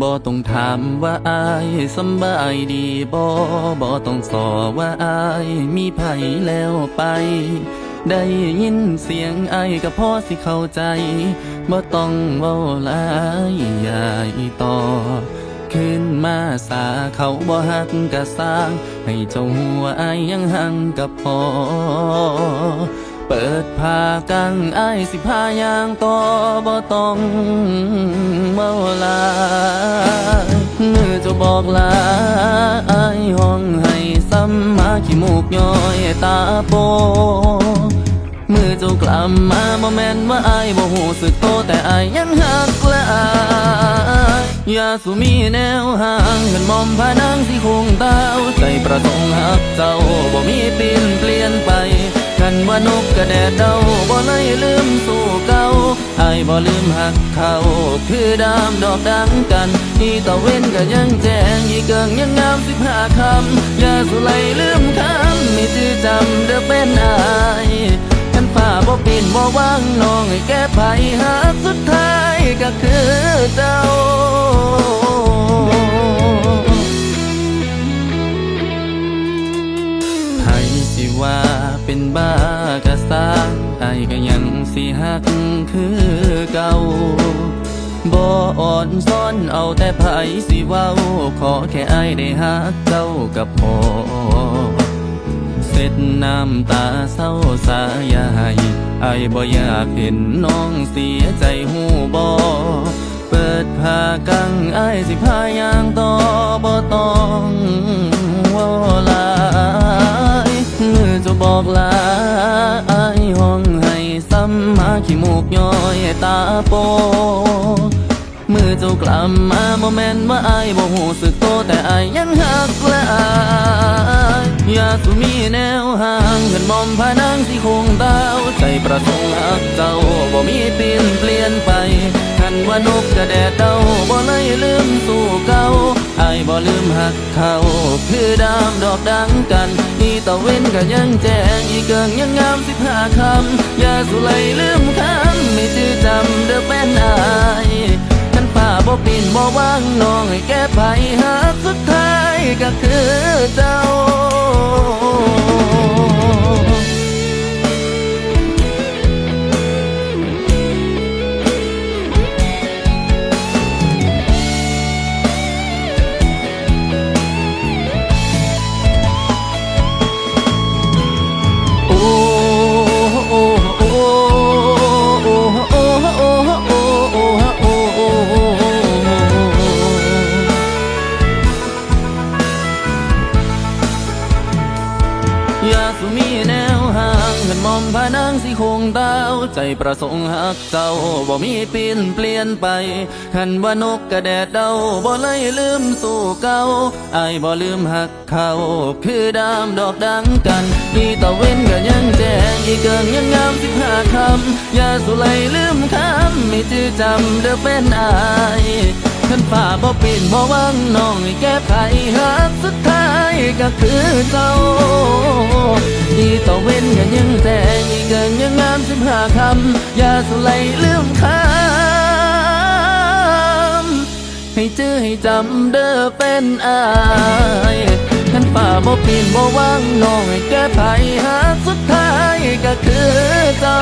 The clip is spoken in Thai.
บ่ต้องถามว่าอายสำบายดีบ่บ่ต้องสอว่าอายมีไผแล้วไป ได้ยินเสียงไอายก็พอสิเข้าใจบ่ต้องเว้าลายใหญ่ต่อ ขึ้นมาสาเขาบ่ฮักกะสร้าง ให้เจ้าหัวไอายยังหังกับพอ เปิดผ้ากังไอสิพายางต่อบ่ต้องเมาหลายมือเจะบอกลาไอห้องให้ซ้ำมาขี้มูกย้อยตาโปมือเจ้ากลับมาบ่แม่นว่าอายบ่หูสึกโตแต่อายยังหักละอายอย่าสุมีแนวห่างกันมอมพานังที่คงดาวใจประสงค์หักเจ้าบ่มีปีนเปลี่ยนไป นว่านกกระแดดเดาบ่เลยลืมสู่เก่าไอายบ่ลืมหักเขาคือดามดอกดังกันอีตะเว้นก็ยังแจ้งอีเกิงยังงามสิบห้าคำอย่าสุไลลืมคำมีจื่อจำเด้อเป็นอายกันฝ่าบ่ปินบ่ว่างน้องให้แก้ไขหักสุดท้ายก็คือเจ้า ก็ยังสิหักคือเก่าบ่อ่อนซ้อนเอาแต่ไผสิเว้า ขอแค่ไอ้ได้หักเจ้ากับพอเสร็จน้ำตาเศร้าสายายไอายบ่อยากเห็นน้องเสียใจหูบอเปิดผ้ากังไอายสิพายางต่อบ่ต้องำมาขี้มูกย้อยตาโป มือเจ้ากลับมาโมเมนต์ว่าอายบ่หูสึกโตแต่อายยังหักและอายอย่าสุมีแนวห่างกันมอมพานังที่คงดาวใจประสงค์หักเจ้าบ่มีปีนเปลี่ยนไปคันว่านกกระแดดเดาบ่เลยลืมสู่เก่าอายบ่ลืมหักเขาคือดามดอกดังกันอีตะเว้นก็ยังแจ้งอีเกิงยังงามสิบห้าคำ สุไลลืมคำไม่จื้อจำเด้อเป็นอายกันป่าบ่ปีนบ่ว่างน้องให้แก้ไขหักสุดท้ายก็คือเจ้า อยากสุมีแนวห่างกันมอมพานังสิคงดาว ใจประสงค์หักเจ้าบ่มีปีนเปลี่ยนไปคันว่านกกระแดดเดาบ่เลยลืมสู่เก่าไอายบ่ลืมหักเขาคือดามดอกดังกันอีตะเว้นก็ยังแจ้งอีเกิงยังงามสิบห้าคำอย่าสุไลลืมคำไม่จื้อจำเด้อเป็นอายขันฝ่าบ่ปินบ่ว่างน้องให้แก้ไขหักสุดท้าย ก็คือเจ้าอีตะเว้นก็ยังแจ้งอีเกิงยังงามสิบห้าคำ อย่าสุไลลืมคำให้จื้อให้จำเด้อเป็นอายขันฝ่าบ่ปีนบ่ว่างน้องให้แก้ไขหาสุดท้ายก็คือเจ้า